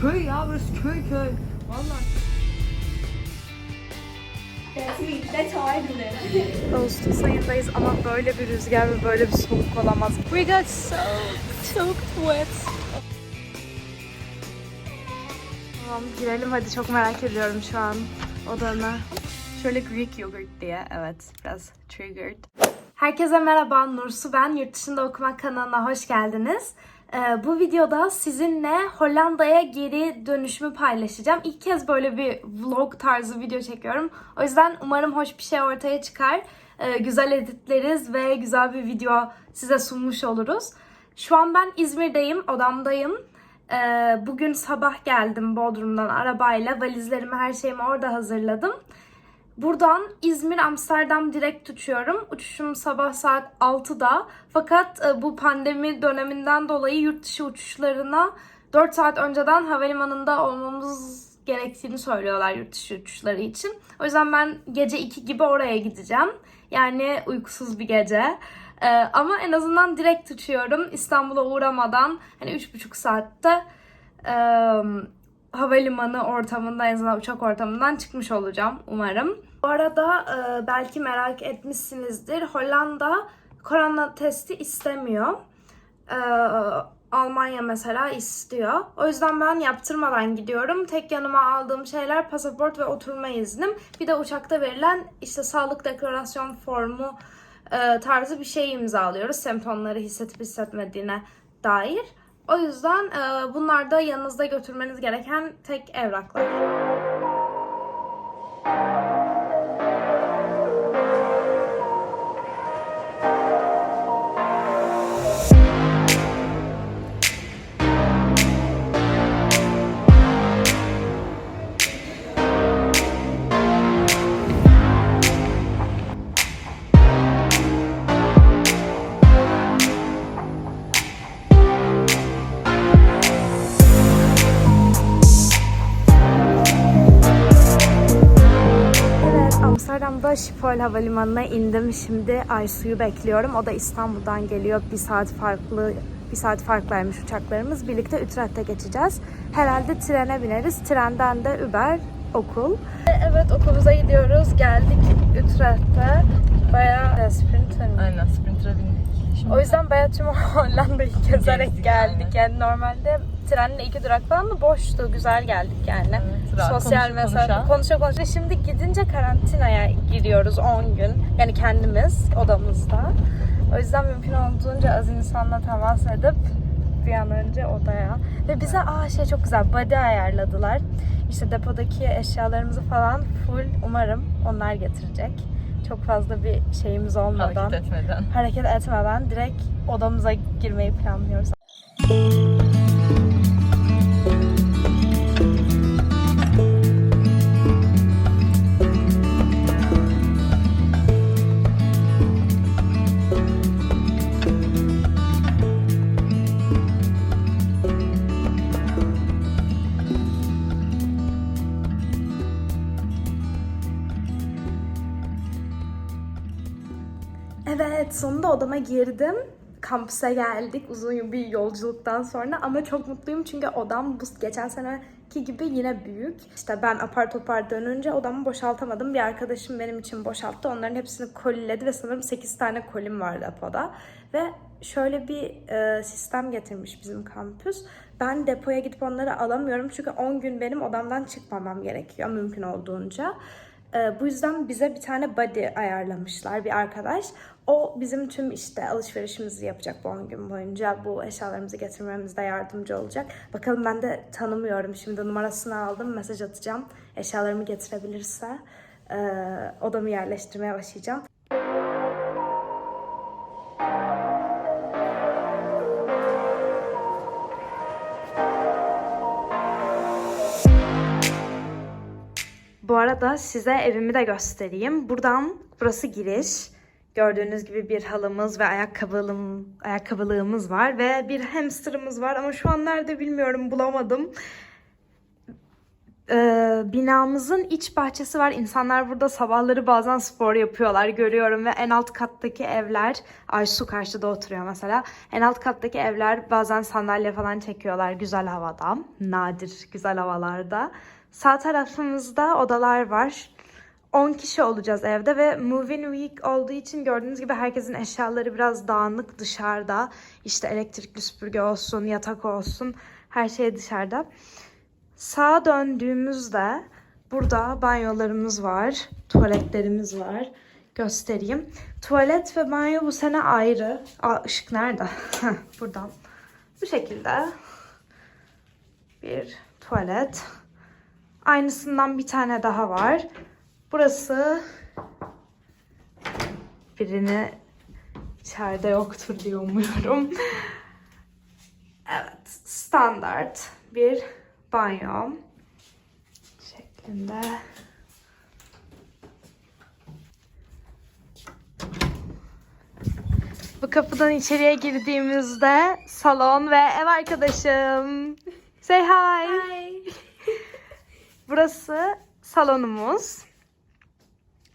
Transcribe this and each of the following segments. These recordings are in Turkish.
Köy ya burası köy köy. Vallahi. Ağustos ayındayız ama böyle bir rüzgar ve böyle bir soğuk olamaz. We got so soaked wet. Tamam girelim hadi çok merak ediyorum şu an odana. Şöyle Greek yogurt diye evet biraz triggered. Herkese merhaba Nursu ben yurt dışında okumak kanalına hoş geldiniz. Ee, bu videoda sizinle Hollanda'ya geri dönüşümü paylaşacağım. İlk kez böyle bir vlog tarzı video çekiyorum. O yüzden umarım hoş bir şey ortaya çıkar. Ee, güzel editleriz ve güzel bir video size sunmuş oluruz. Şu an ben İzmir'deyim, odamdayım. Ee, bugün sabah geldim Bodrum'dan arabayla. Valizlerimi, her şeyimi orada hazırladım. Buradan İzmir, Amsterdam direkt uçuyorum. Uçuşum sabah saat 6'da. Fakat e, bu pandemi döneminden dolayı yurt dışı uçuşlarına 4 saat önceden havalimanında olmamız gerektiğini söylüyorlar yurt dışı uçuşları için. O yüzden ben gece 2 gibi oraya gideceğim. Yani uykusuz bir gece. E, ama en azından direkt uçuyorum. İstanbul'a uğramadan hani 3,5 saatte e, havalimanı ortamında en azından uçak ortamından çıkmış olacağım umarım. Bu arada e, belki merak etmişsinizdir. Hollanda korona testi istemiyor. E, Almanya mesela istiyor. O yüzden ben yaptırmadan gidiyorum. Tek yanıma aldığım şeyler pasaport ve oturma iznim. Bir de uçakta verilen işte sağlık deklarasyon formu e, tarzı bir şey imzalıyoruz. Semptomları hissedip hissetmediğine dair. O yüzden e, bunlar da yanınızda götürmeniz gereken tek evraklar. Schiphol Havalimanı'na indim. Şimdi Aysu'yu bekliyorum. O da İstanbul'dan geliyor. Bir saat farklı bir saat farklaymış uçaklarımız. Birlikte Utrecht'e geçeceğiz. Herhalde trene bineriz. Trenden de Uber, okul. Evet okulumuza gidiyoruz. Geldik Utrecht'te. Bayağı sprint hani. Aynen Sprinter'a bindik. Şimdi O yüzden bayağı tüm Hollanda'yı gezerek geldik. aynen. Yani normalde trenle iki durak falan ama boştu. Güzel geldik yani. Evet, rahat Sosyal konuşa mesafe konuşa. konuşa konuşa. Şimdi gidince karantinaya giriyoruz 10 gün. Yani kendimiz odamızda. O yüzden mümkün olduğunca az insanla temas edip bir an önce odaya. Ve bize aa şey çok güzel body ayarladılar. İşte depodaki eşyalarımızı falan full umarım onlar getirecek. Çok fazla bir şeyimiz olmadan hareket etmeden. hareket etmeden direkt odamıza girmeyi planlıyoruz. Evet, sonunda odama girdim. Kampüse geldik uzun bir yolculuktan sonra ama çok mutluyum çünkü odam bu geçen seneki gibi yine büyük. İşte ben apar topar dönünce odamı boşaltamadım. Bir arkadaşım benim için boşalttı. Onların hepsini koliledi ve sanırım 8 tane kolim var depoda. Ve şöyle bir e, sistem getirmiş bizim kampüs. Ben depoya gidip onları alamıyorum çünkü 10 gün benim odamdan çıkmamam gerekiyor mümkün olduğunca. Ee, bu yüzden bize bir tane body ayarlamışlar bir arkadaş. O bizim tüm işte alışverişimizi yapacak bu 10 gün boyunca. Bu eşyalarımızı getirmemizde yardımcı olacak. Bakalım ben de tanımıyorum. Şimdi numarasını aldım. Mesaj atacağım. Eşyalarımı getirebilirse e, odamı yerleştirmeye başlayacağım. Bu arada size evimi de göstereyim. Buradan burası giriş. Gördüğünüz gibi bir halımız ve ayakkabılım, ayakkabılığımız var ve bir hamsterımız var ama şu an nerede bilmiyorum bulamadım. Ee, binamızın iç bahçesi var. İnsanlar burada sabahları bazen spor yapıyorlar görüyorum ve en alt kattaki evler Aysu karşıda oturuyor mesela. En alt kattaki evler bazen sandalye falan çekiyorlar güzel havada. Nadir güzel havalarda. Sağ tarafımızda odalar var. 10 kişi olacağız evde ve move-in week olduğu için gördüğünüz gibi herkesin eşyaları biraz dağınık dışarıda. İşte elektrikli süpürge olsun, yatak olsun her şey dışarıda. Sağa döndüğümüzde burada banyolarımız var, tuvaletlerimiz var. Göstereyim. Tuvalet ve banyo bu sene ayrı. Aa ışık nerede? Buradan. Bu şekilde bir tuvalet. Aynısından bir tane daha var. Burası birini içeride yoktur diye umuyorum. Evet, standart bir banyo şeklinde. Bu kapıdan içeriye girdiğimizde salon ve ev arkadaşım. Say hi. Burası salonumuz.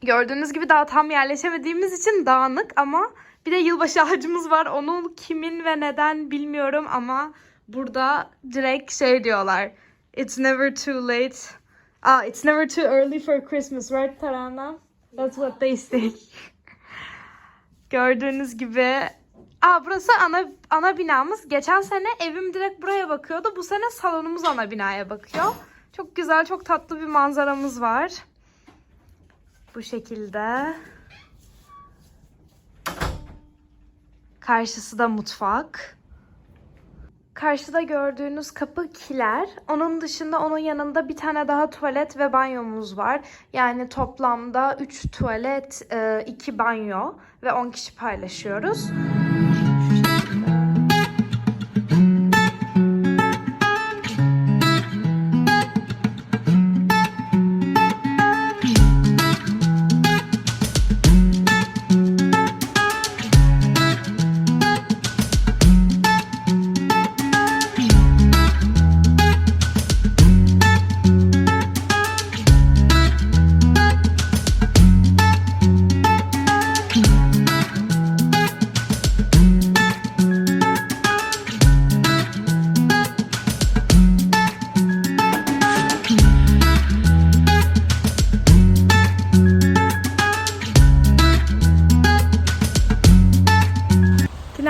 Gördüğünüz gibi daha tam yerleşemediğimiz için dağınık ama bir de yılbaşı ağacımız var. Onu kimin ve neden bilmiyorum ama burada direkt şey diyorlar. It's never too late. Ah, it's never too early for Christmas, right Tarana? That's what they say. Gördüğünüz gibi Aa, burası ana ana binamız. Geçen sene evim direkt buraya bakıyordu. Bu sene salonumuz ana binaya bakıyor. Çok güzel, çok tatlı bir manzaramız var. Bu şekilde. Karşısı da mutfak. Karşıda gördüğünüz kapı kiler. Onun dışında onun yanında bir tane daha tuvalet ve banyomuz var. Yani toplamda 3 tuvalet, 2 banyo ve 10 kişi paylaşıyoruz.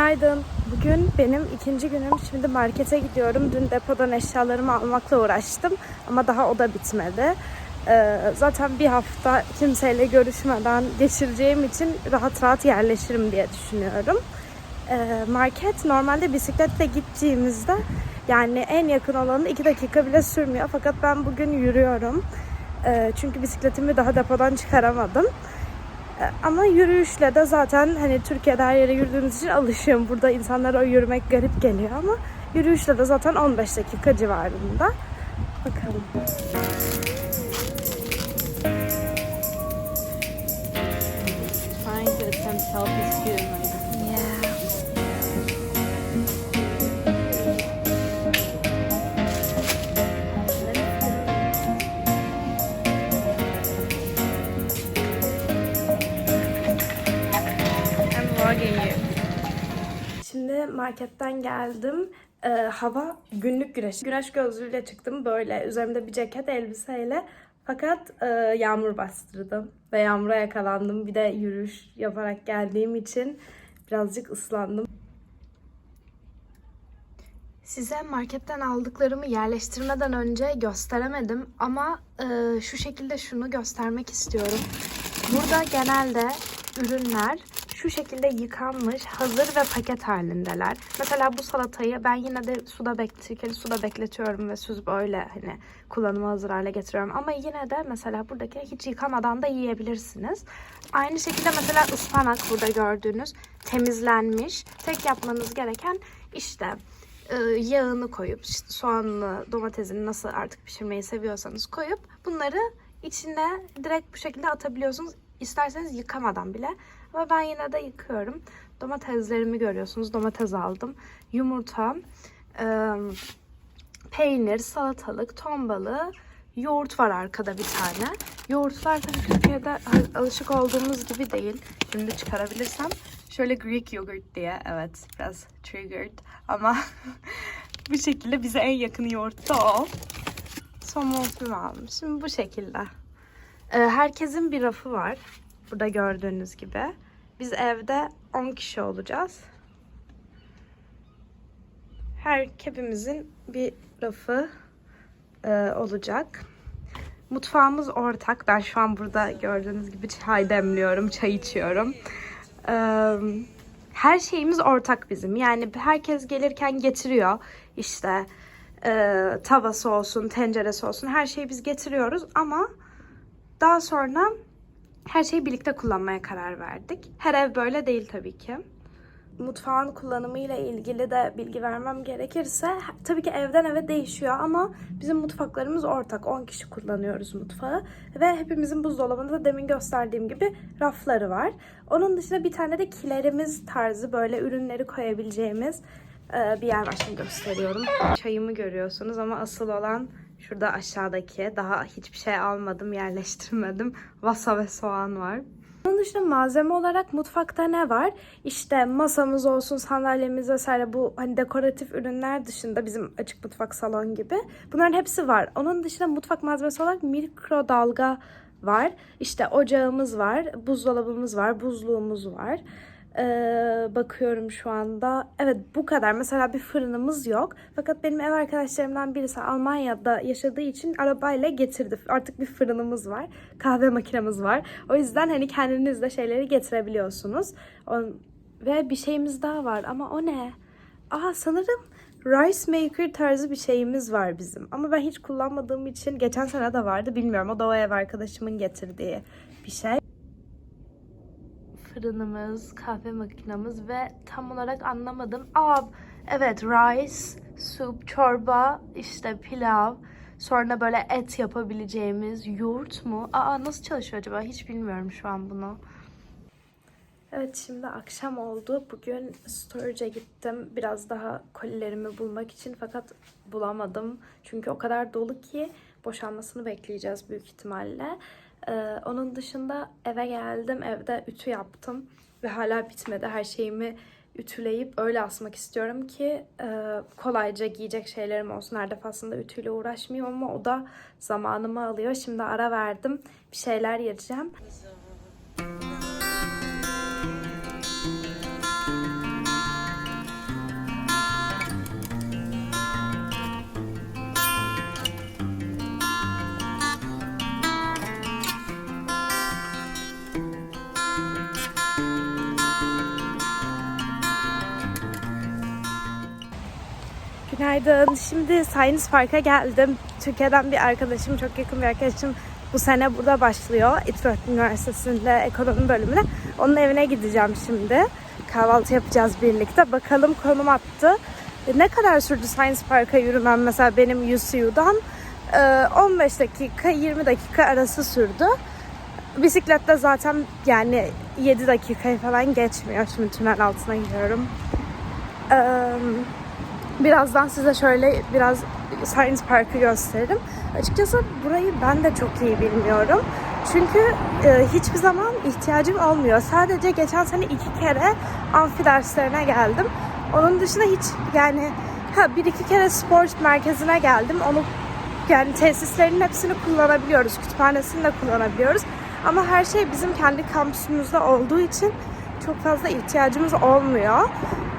Günaydın. Bugün benim ikinci günüm. Şimdi markete gidiyorum. Dün depodan eşyalarımı almakla uğraştım. Ama daha o da bitmedi. Ee, zaten bir hafta kimseyle görüşmeden geçireceğim için rahat rahat yerleşirim diye düşünüyorum. Ee, market normalde bisikletle gittiğimizde yani en yakın olanı iki dakika bile sürmüyor. Fakat ben bugün yürüyorum. Ee, çünkü bisikletimi daha depodan çıkaramadım. E, Ama yürüyüşle de zaten hani Türkiye'de her yere yürüdüğümüz için alışığım. Burada insanlara o yürümek garip geliyor ama yürüyüşle de zaten 15 dakika civarında. Bakalım. Trying to attempt selfie marketten geldim. Ee, hava günlük güneş. Güneş gözlüğüyle çıktım böyle. Üzerimde bir ceket elbiseyle. Fakat e, yağmur bastırdı. Ve yağmura yakalandım. Bir de yürüyüş yaparak geldiğim için birazcık ıslandım. Size marketten aldıklarımı yerleştirmeden önce gösteremedim ama e, şu şekilde şunu göstermek istiyorum. Burada genelde ürünler şu şekilde yıkanmış, hazır ve paket halindeler. Mesela bu salatayı ben yine de suda bekletirken suda bekletiyorum ve süzüp öyle hani kullanıma hazır hale getiriyorum. Ama yine de mesela buradaki hiç yıkamadan da yiyebilirsiniz. Aynı şekilde mesela ıspanak burada gördüğünüz temizlenmiş. Tek yapmanız gereken işte e, yağını koyup işte soğanını, domatesini nasıl artık pişirmeyi seviyorsanız koyup bunları içine direkt bu şekilde atabiliyorsunuz. İsterseniz yıkamadan bile. Ama ben yine de yıkıyorum. Domateslerimi görüyorsunuz. Domates aldım. Yumurta, e, peynir, salatalık, ton balığı Yoğurt var arkada bir tane. Yoğurtlar tabii Türkiye'de al- alışık olduğumuz gibi değil. Şimdi çıkarabilirsem. Şöyle Greek yogurt diye. Evet biraz triggered ama bu şekilde bize en yakın yoğurt da o. Somon aldım. Şimdi bu şekilde. Herkesin bir rafı var. Burada gördüğünüz gibi. Biz evde 10 kişi olacağız. Her hepimizin bir rafı e, olacak. Mutfağımız ortak. Ben şu an burada gördüğünüz gibi çay demliyorum, çay içiyorum. Ee, her şeyimiz ortak bizim. Yani herkes gelirken getiriyor. İşte e, tavası olsun, tenceresi olsun her şeyi biz getiriyoruz ama daha sonra her şeyi birlikte kullanmaya karar verdik. Her ev böyle değil tabii ki. Mutfağın kullanımıyla ilgili de bilgi vermem gerekirse tabii ki evden eve değişiyor ama bizim mutfaklarımız ortak. 10 kişi kullanıyoruz mutfağı ve hepimizin buzdolabında da demin gösterdiğim gibi rafları var. Onun dışında bir tane de kilerimiz tarzı böyle ürünleri koyabileceğimiz bir yer var. Şimdi gösteriyorum. Çayımı görüyorsunuz ama asıl olan şurada aşağıdaki. Daha hiçbir şey almadım, yerleştirmedim. Vasa ve soğan var. Onun dışında malzeme olarak mutfakta ne var? İşte masamız olsun, sandalyemiz vesaire bu hani dekoratif ürünler dışında bizim açık mutfak salon gibi. Bunların hepsi var. Onun dışında mutfak malzemesi olarak mikrodalga var. İşte ocağımız var, buzdolabımız var, buzluğumuz var. Ee, bakıyorum şu anda. Evet bu kadar. Mesela bir fırınımız yok. Fakat benim ev arkadaşlarımdan birisi Almanya'da yaşadığı için arabayla getirdi. Artık bir fırınımız var. Kahve makinemiz var. O yüzden hani kendiniz de şeyleri getirebiliyorsunuz. O- ve bir şeyimiz daha var ama o ne? Aa sanırım rice maker tarzı bir şeyimiz var bizim. Ama ben hiç kullanmadığım için geçen sene de vardı bilmiyorum. O da o ev arkadaşımın getirdiği bir şey fırınımız, kahve makinamız ve tam olarak anlamadım. Aa evet rice, soup, çorba, işte pilav, sonra böyle et yapabileceğimiz yoğurt mu? Aa nasıl çalışıyor acaba? Hiç bilmiyorum şu an bunu. Evet şimdi akşam oldu. Bugün storage'e gittim. Biraz daha kolilerimi bulmak için fakat bulamadım. Çünkü o kadar dolu ki boşalmasını bekleyeceğiz büyük ihtimalle. Ee, onun dışında eve geldim. Evde ütü yaptım. Ve hala bitmedi. Her şeyimi ütüleyip öyle asmak istiyorum ki e, kolayca giyecek şeylerim olsun. Her defasında ütüyle uğraşmıyorum ama o da zamanımı alıyor. Şimdi ara verdim. Bir şeyler yiyeceğim. Günaydın. Şimdi Science Park'a geldim. Türkiye'den bir arkadaşım, çok yakın bir arkadaşım bu sene burada başlıyor. İtföt Üniversitesi'nde ekonomi bölümüne. Onun evine gideceğim şimdi. Kahvaltı yapacağız birlikte. Bakalım konum attı. E, Ne kadar sürdü Science Park'a yürümem mesela benim UCU'dan? Ee, 15 dakika, 20 dakika arası sürdü. Bisiklette zaten yani 7 dakikayı falan geçmiyor. Şimdi tünel altına giriyorum. Ee, Birazdan size şöyle biraz Science Park'ı gösteririm. Açıkçası burayı ben de çok iyi bilmiyorum. Çünkü e, hiçbir zaman ihtiyacım olmuyor. Sadece geçen sene iki kere amfi derslerine geldim. Onun dışında hiç yani ha bir iki kere spor merkezine geldim. Onu yani tesislerin hepsini kullanabiliyoruz. Kütüphanesini de kullanabiliyoruz. Ama her şey bizim kendi kampüsümüzde olduğu için çok fazla ihtiyacımız olmuyor.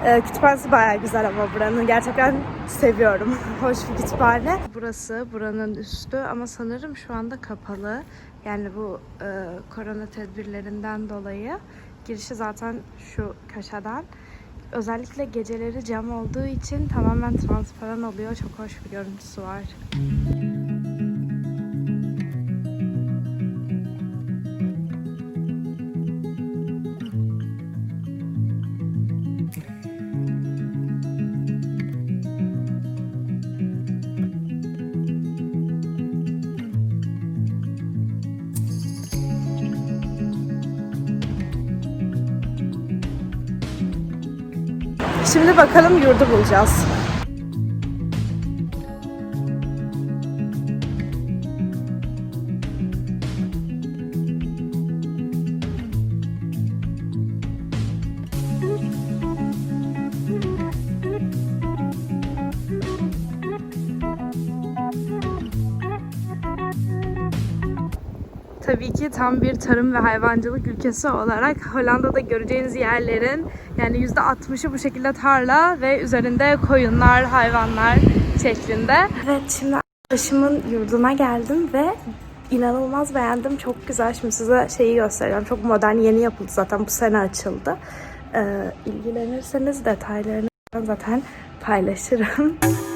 Ee, kütüphanesi bayağı güzel ama buranın. Gerçekten seviyorum. Hoş bir kütüphane. Burası buranın üstü ama sanırım şu anda kapalı. Yani bu e, korona tedbirlerinden dolayı girişi zaten şu köşeden. Özellikle geceleri cam olduğu için tamamen transparan oluyor. Çok hoş bir görüntüsü var. Şimdi bakalım yurdu bulacağız. tabii ki tam bir tarım ve hayvancılık ülkesi olarak Hollanda'da göreceğiniz yerlerin yani %60'ı bu şekilde tarla ve üzerinde koyunlar, hayvanlar şeklinde. Evet şimdi arkadaşımın yurduna geldim ve inanılmaz beğendim. Çok güzel. Şimdi size şeyi göstereceğim. Çok modern, yeni yapıldı zaten. Bu sene açıldı. Ee, ilgilenirseniz detaylarını zaten paylaşırım.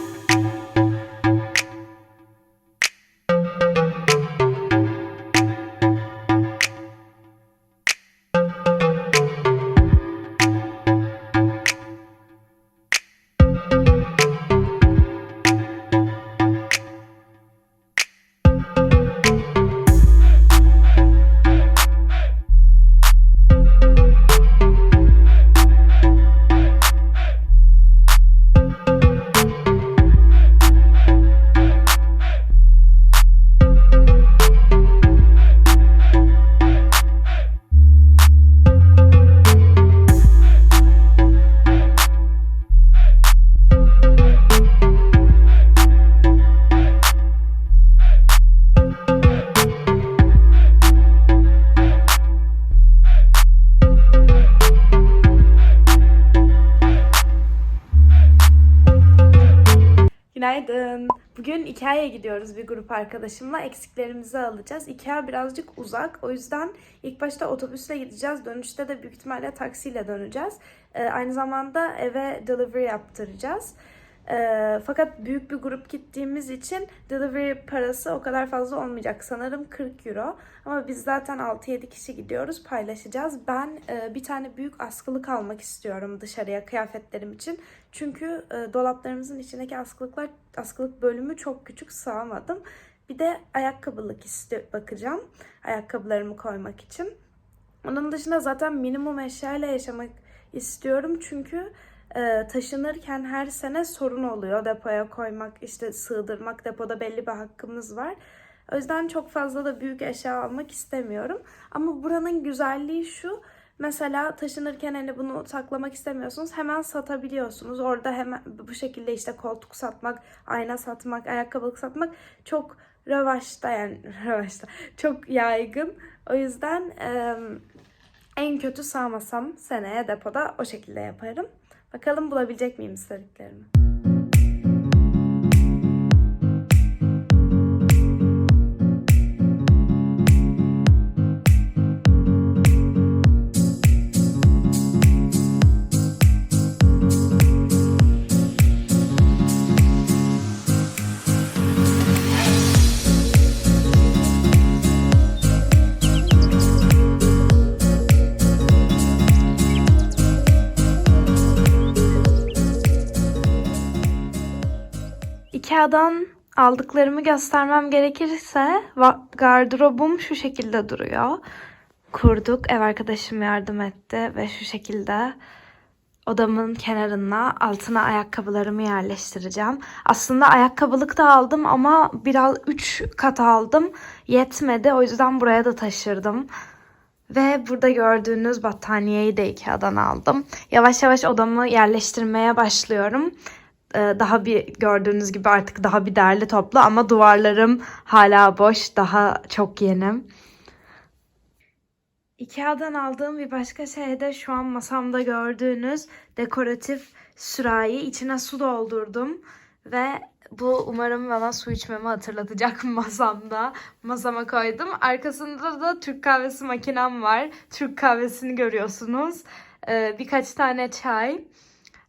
Ikea'ya gidiyoruz bir grup arkadaşımla. Eksiklerimizi alacağız. Ikea birazcık uzak. O yüzden ilk başta otobüsle gideceğiz. Dönüşte de büyük ihtimalle taksiyle döneceğiz. Ee, aynı zamanda eve delivery yaptıracağız. Ee, fakat büyük bir grup gittiğimiz için delivery parası o kadar fazla olmayacak. Sanırım 40 euro. Ama biz zaten 6-7 kişi gidiyoruz. Paylaşacağız. Ben e, bir tane büyük askılık almak istiyorum dışarıya kıyafetlerim için. Çünkü e, dolaplarımızın içindeki askılıklar askılık bölümü çok küçük sığamadım. Bir de ayakkabılık iste bakacağım. Ayakkabılarımı koymak için. Onun dışında zaten minimum eşyayla yaşamak istiyorum çünkü e, taşınırken her sene sorun oluyor. Depoya koymak, işte sığdırmak, depoda belli bir hakkımız var. O yüzden çok fazla da büyük eşya almak istemiyorum. Ama buranın güzelliği şu. Mesela taşınırken hani bunu saklamak istemiyorsunuz. Hemen satabiliyorsunuz. Orada hemen bu şekilde işte koltuk satmak, ayna satmak, ayakkabılık satmak çok revaçta yani revaçta. Çok yaygın. O yüzden e, en kötü sağmasam seneye depoda o şekilde yaparım. Bakalım bulabilecek miyim istediklerimi. Ikea'dan aldıklarımı göstermem gerekirse gardırobum şu şekilde duruyor. Kurduk, ev arkadaşım yardım etti ve şu şekilde odamın kenarına altına ayakkabılarımı yerleştireceğim. Aslında ayakkabılık da aldım ama biraz 3 kat aldım. Yetmedi o yüzden buraya da taşırdım. Ve burada gördüğünüz battaniyeyi de Ikea'dan aldım. Yavaş yavaş odamı yerleştirmeye başlıyorum. Ee, Daha bir gördüğünüz gibi artık daha bir derli toplu ama duvarlarım hala boş. Daha çok yeni. Ikea'dan aldığım bir başka şey de şu an masamda gördüğünüz dekoratif sürahi. içine su doldurdum ve bu umarım bana su içmemi hatırlatacak masamda. Masama koydum. Arkasında da Türk kahvesi makinem var. Türk kahvesini görüyorsunuz. Ee, birkaç tane çay.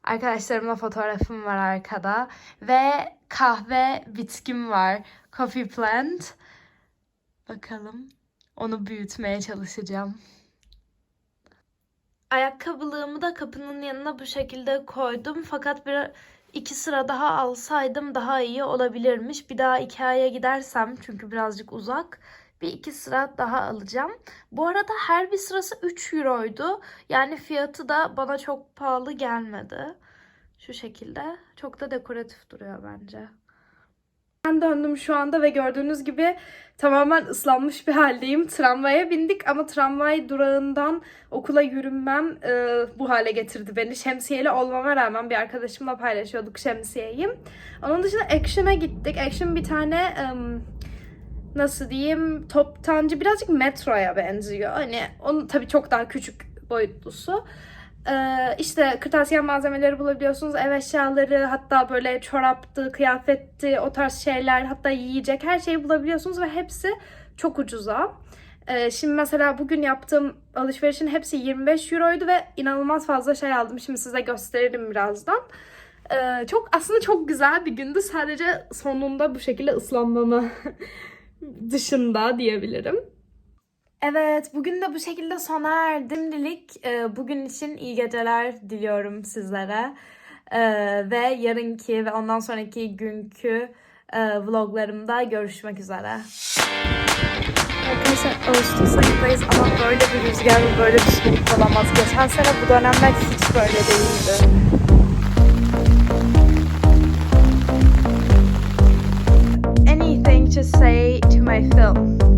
Arkadaşlarımla fotoğrafım var arkada. Ve kahve bitkim var. Coffee plant. Bakalım. Onu büyütmeye çalışacağım. Ayakkabılığımı da kapının yanına bu şekilde koydum. Fakat bir iki sıra daha alsaydım daha iyi olabilirmiş. Bir daha Ikea'ya gidersem çünkü birazcık uzak bir iki sıra daha alacağım. Bu arada her bir sırası 3 euroydu. Yani fiyatı da bana çok pahalı gelmedi. Şu şekilde. Çok da dekoratif duruyor bence. Ben döndüm şu anda ve gördüğünüz gibi tamamen ıslanmış bir haldeyim. Tramvaya bindik ama tramvay durağından okula yürünmem e, bu hale getirdi beni. Şemsiyeli olmama rağmen bir arkadaşımla paylaşıyorduk şemsiyeyi. Onun dışında Action'a gittik. Action bir tane em, nasıl diyeyim toptancı birazcık metroya benziyor. Hani onun tabii çok daha küçük boyutlusu. Ee, işte kırtasiye malzemeleri bulabiliyorsunuz. Ev eşyaları hatta böyle çoraptı, kıyafetti o tarz şeyler hatta yiyecek her şeyi bulabiliyorsunuz ve hepsi çok ucuza. Ee, şimdi mesela bugün yaptığım alışverişin hepsi 25 euroydu ve inanılmaz fazla şey aldım. Şimdi size gösteririm birazdan. Ee, çok aslında çok güzel bir gündü. Sadece sonunda bu şekilde ıslanmama dışında diyebilirim. Evet, bugün de bu şekilde sona erdi. Şimdilik e, bugün için iyi geceler diliyorum sizlere. E, ve yarınki ve ondan sonraki günkü e, vloglarımda görüşmek üzere. Arkadaşlar Ağustos ayındayız ama böyle bir rüzgar ve böyle bir soğuk olamaz. Geçen sene bu dönemler hiç böyle değildi. To say to my film?